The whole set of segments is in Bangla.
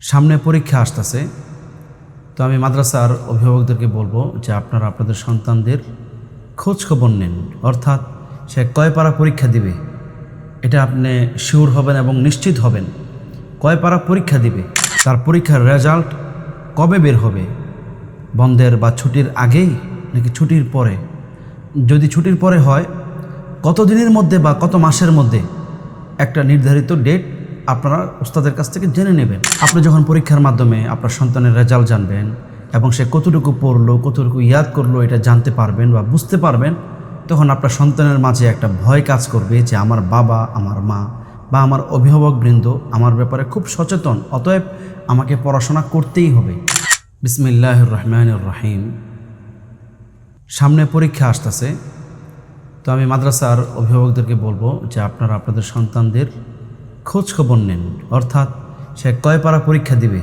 সামনে পরীক্ষা আসতেছে। তো আমি মাদ্রাসার অভিভাবকদেরকে বলব যে আপনারা আপনাদের সন্তানদের খোঁজ খবর নেন। অর্থাৎ সে কয় পারা পরীক্ষা দিবে, এটা আপনি শিওর হবেন এবং নিশ্চিত হবেন। কয় পারা পরীক্ষা দিবে, তার পরীক্ষার রেজাল্ট কবে বের হবে? বন্ধের বা ছুটির আগেই নাকি ছুটির পরে? যদি ছুটির পরে হয় কত দিনের মধ্যে বা কত মাসের মধ্যে? একটা নির্ধারিত ডেট আপনারা ওস্তাদের কাছ থেকে জেনে নেবেন। আপনি যখন পরীক্ষার মাধ্যমে আপনার সন্তানের রেজাল্ট জানবেন এবং সে কতটুকু পড়ল, কতটুকু ইয়াদ করল, এটা জানতে পারবেন বা বুঝতে পারবেন, তখন আপনার সন্তানের মাঝে একটা ভয় কাজ করবে যে আমার বাবা, আমার মা বা আমার অভিভাবকবৃন্দ আমার ব্যাপারে খুব সচেতন, অতএব আমাকে পড়াশোনা করতেই হবে। বিসমিল্লাহ রহমান রহিম। সামনে পরীক্ষা আসতেছে। তো আমি মাদ্রাসার অভিভাবকদেরকে বলব যে আপনারা আপনাদের সন্তানদের খোঁজ খবর নেন, অর্থাৎ সে কয় পারা পরীক্ষা দিবে।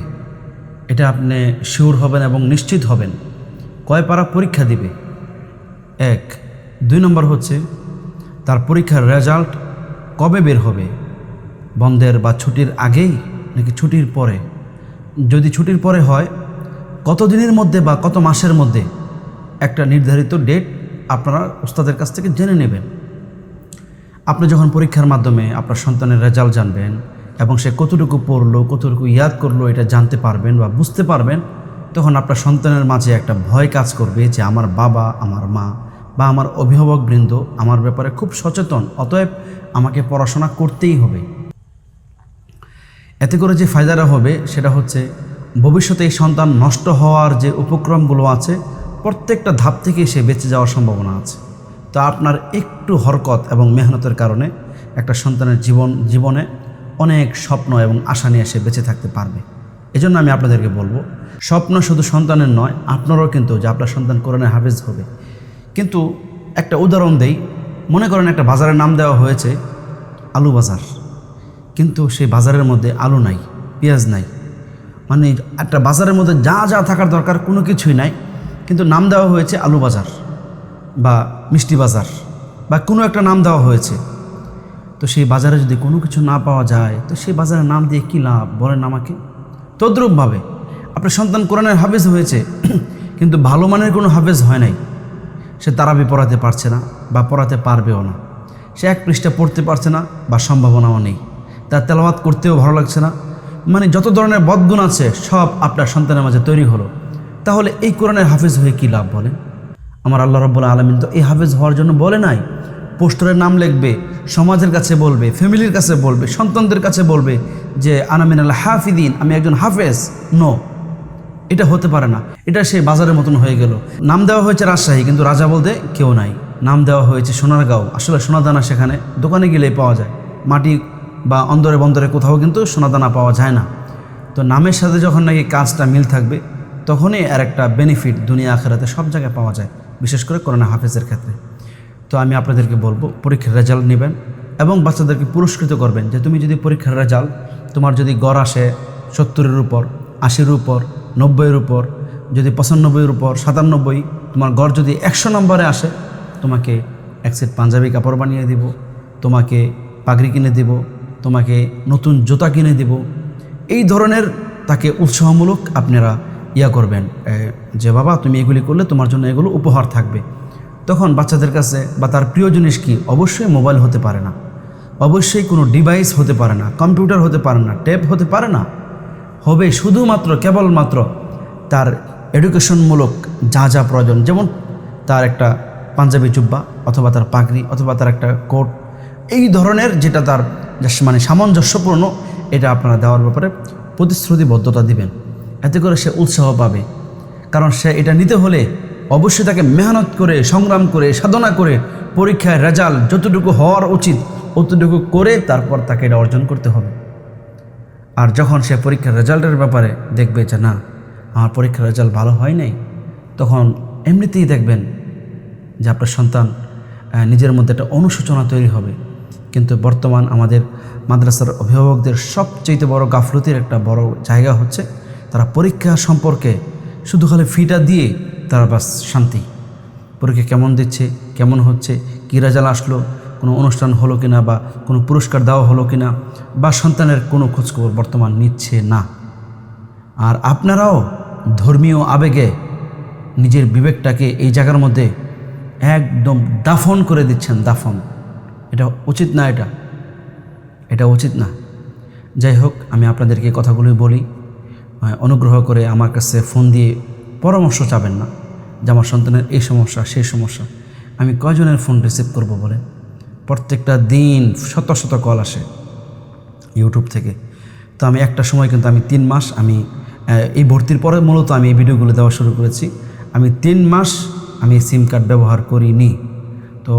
এটা আপনি শিওর হবেন এবং নিশ্চিত হবেন। কয় পারা পরীক্ষা দিবে? এক। দুই নম্বর হচ্ছে, তার পরীক্ষার রেজাল্ট কবে বের হবে? বন্ধের বা ছুটির আগেই নাকি ছুটির পরে? যদি ছুটির পরে হয় কত দিনের মধ্যে বা কত মাসের মধ্যে? একটা নির্ধারিত ডেট আপনারা ওস্তাদের কাছ থেকে জেনে নেবেন। আপনি যখন পরীক্ষার মাধ্যমে আপনার সন্তানের রেজাল্ট জানবেন এবং সে কতটুকু পড়ল, কতটুকু ইয়াদ করল, এটা জানতে পারবেন বা বুঝতে পারবেন, তখন আপনার সন্তানের মাঝে একটা ভয় কাজ করবে যে আমার বাবা, আমার মা বা আমার অভিভাবকবৃন্দ আমার ব্যাপারে খুব সচেতন, অতএব আমাকে পড়াশোনা করতেই হবে। এতে করে যে ফায়দাটা হবে সেটা হচ্ছে ভবিষ্যতে এই সন্তান নষ্ট হওয়ার যে উপক্রমগুলো আছে, প্রত্যেকটা ধাপ থেকে সে বেঁচে যাওয়ার সম্ভাবনা আছে। তো আপনার একটু হরকত এবং মেহনতের কারণে একটা সন্তানের জীবন, জীবনে অনেক স্বপ্ন এবং আশা নিয়ে সে বেঁচে থাকতে পারবে। এজন্য আমি আপনাদেরকে বলব, স্বপ্ন শুধু সন্তানের নয়, আপনারও কিন্তু যে আপনার সন্তান কোরআনে হাফেজ হবে। কিন্তু একটা উদাহরণ দেই, মনে করেন একটা বাজারের নাম দেওয়া হয়েছে আলু বাজার। কিন্তু সেই বাজারের মধ্যে আলু নাই, পেঁয়াজ নাই। মানে একটা বাজারের মধ্যে যা যা থাকার দরকার কোনো কিছুই নাই, কিন্তু নাম দেওয়া হয়েছে আলু বাজার। বা মিষ্টি বাজার বা কোনো একটা নাম দেওয়া হয়েছে। তো সেই বাজারে যদি কোনো কিছু না পাওয়া যায়, তো সেই বাজারের নাম দিয়ে কী লাভ বলেন আমাকে? তদ্রূপভাবে আপনার সন্তান কোরআনের হাফেজ হয়েছে, কিন্তু ভালো মানের কোনো হাফেজ হয় নাই। সে তারাবি পড়াতে পারছে না বা পড়াতে পারবেও না। সে এক পৃষ্ঠা পড়তে পারছে না বা সম্ভাবনাও নেই। তার তেলাওয়াত করতেও ভালো লাগছে না। মানে যত ধরনের বদগুণ আছে, সব আপনার সন্তানের মাঝে তৈরি হলো। তাহলে এই কোরআনের হাফেজ হয়ে কী লাভ বলেন? আমার আল্লাহ রব্বুল আলমিন তো এই হাফেজ হওয়ার জন্য বলে নাই। পোস্টারের নাম লিখবে, সমাজের কাছে বলবে, ফ্যামিলির কাছে বলবে, সন্তানদের কাছে বলবে যে আনামিন আল্লাহ হাফিদিন, আমি একজন হাফেজ। নো, এটা হতে পারে না। এটা সেই বাজারের মতন হয়ে গেল। নাম দেওয়া হয়েছে রাজশাহী, কিন্তু রাজা বলতে কেউ নাই। নাম দেওয়া হয়েছে সোনারগাঁও। আসলে সোনাদানা সেখানে দোকানে গেলেই পাওয়া যায়। মাটি বা অন্দরে বন্দরে কোথাও কিন্তু সোনাদানা পাওয়া যায় না। তো নামের সাথে যখন নাকি কাজটা মিল থাকবে তখনই আর একটা বেনিফিট দুনিয়া আখেরাতে সব জায়গায় পাওয়া যায়, বিশেষ করে করোনা হাফেজের ক্ষেত্রে। তো আমি আপনাদেরকে বলব, পরীক্ষার রেজাল্ট নেবেন এবং বাচ্চাদেরকে পুরস্কৃত করবেন যে তুমি যদি পরীক্ষার রেজাল্ট তোমার যদি গড় আসে সত্তরের উপর, আশির উপর, নব্বইয়ের উপর, যদি পঁচানব্বইয়ের উপর, সাতানব্বই, তোমার গড় যদি একশো নম্বরে আসে, তোমাকে এক সেট পাঞ্জাবি কাপড় বানিয়ে দিব, তোমাকে পাগড়ি কিনে দেব, তোমাকে নতুন জুতা কিনে দেব। এই ধরনের তাকে উৎসাহমূলক আপনারা ইয়া করবেন যে, বাবা, তুমি এগুলি করলে তোমার জন্য এগুলো উপহার থাকবে। তখন বাচ্চাদের কাছে বা তার প্রিয় জিনিস কি? অবশ্যই মোবাইল হতে পারে না। অবশ্যই কোনো ডিভাইস হতে পারে না, কম্পিউটার হতে পারে না, ট্যাব হতে পারে না। হবে শুধুমাত্র, কেবলমাত্র তার এডুকেশনমূলক যা যা প্রয়োজন, যেমন তার একটা পাঞ্জাবি চুব্বা অথবা তার পাগড়ি অথবা তার একটা কোট। এই ধরনের যেটা তার মানে সামঞ্জস্যপূর্ণ, এটা আপনারা দেওয়ার ব্যাপারে প্রতিশ্রুতিবদ্ধতা দিবেন। এতে করে সে উৎসাহ পাবে। কারণ সে এটা নিতে হলে অবশ্যই তাকে মেহনত করে, সংগ্রাম করে, সাধনা করে, পরীক্ষায় রেজাল্ট যতটুকু হওয়ার উচিত অতটুকু করে তারপর তাকে এটা অর্জন করতে হবে। আর যখন সে পরীক্ষার রেজাল্টের ব্যাপারে দেখবে যে না, আমার পরীক্ষার রেজাল্ট ভালো হয় নাই, তখন এমনিতেই দেখবেন যে আপনার সন্তান নিজের মধ্যে একটা অনুশোচনা তৈরি হবে। কিন্তু বর্তমান আমাদের মাদ্রাসার অভিভাবকদের সবচেয়ে বড় গাফলতির একটা বড় জায়গা হচ্ছে তারা পরীক্ষা সম্পর্কে শুধু খালি ফিটা দিয়ে তারা বাস শান্তি। পরীক্ষা কেমন দিচ্ছে, কেমন হচ্ছে, কী রেজাল্ট আসলো, কোনো অনুষ্ঠান হলো কিনা বা কোনো পুরস্কার দেওয়া হলো কিনা বা সন্তানের কোনো খোঁজখবর বর্তমান নিচ্ছে না। আর আপনারাও ধর্মীয় আবেগে নিজের বিবেকটাকে এই জায়গার মধ্যে একদম দাফন করে দিচ্ছেন, দাফন। এটা উচিত না এটা। এটা উচিত না। যাই হোক, আমি আপনাদেরকে কথাগুলোই বলি। অনুগ্রহ করে আমার কাছে ফোন দিয়ে পরামর্শ চাবেন না যে আমার সন্তানের এই সমস্যা, সেই সমস্যা। আমি কয়জনের ফোন রিসিভ করব বলে প্রত্যেকটা দিন শত শত কল আসে ইউটিউব থেকে। তো আমি একটা সময় কিন্তু আমি তিন মাস আমি এই ভর্তির পরে মূলত আমি এই ভিডিওগুলো দেওয়া শুরু করেছি। আমি তিন মাস আমি সিম কার্ড ব্যবহার করিনি। তো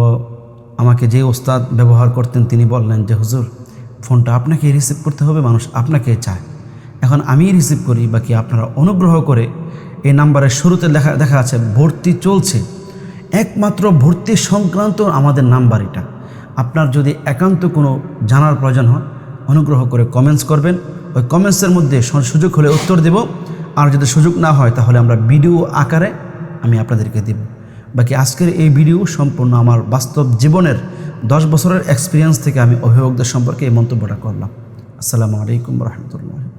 আমাকে যে ওস্তাদ ব্যবহার করতেন তিনি বললেন যে, হুজুর, ফোনটা আপনাকে রিসিভ করতে হবে, মানুষ আপনাকে চায়। এখন আমি রিসিভ করি বাকি আপনারা অনুগ্রহ করে এই নাম্বারের শুরুতে লেখা দেখা আছে, ভর্তি চলছে। একমাত্র ভর্তি সংক্রান্ত আমাদের নাম্বার এটা। আপনার যদি একান্ত কোনো জানার প্রয়োজন হয়, অনুগ্রহ করে কমেন্টস করবেন। ওই কমেন্টসের মধ্যে সুযোগ হলে উত্তর দেব। আর যদি সুযোগ না হয়, তাহলে আমরা ভিডিও আকারে আমি আপনাদেরকে দেব। বাকি আজকের এই ভিডিও সম্পূর্ণ আমার বাস্তব জীবনের দশ বছরের এক্সপিরিয়েন্স থেকে আমি অভিভাবকদের সম্পর্কে এই মন্তব্যটা করলাম। আসসালামু আলাইকুম রহমতুল্লাহ।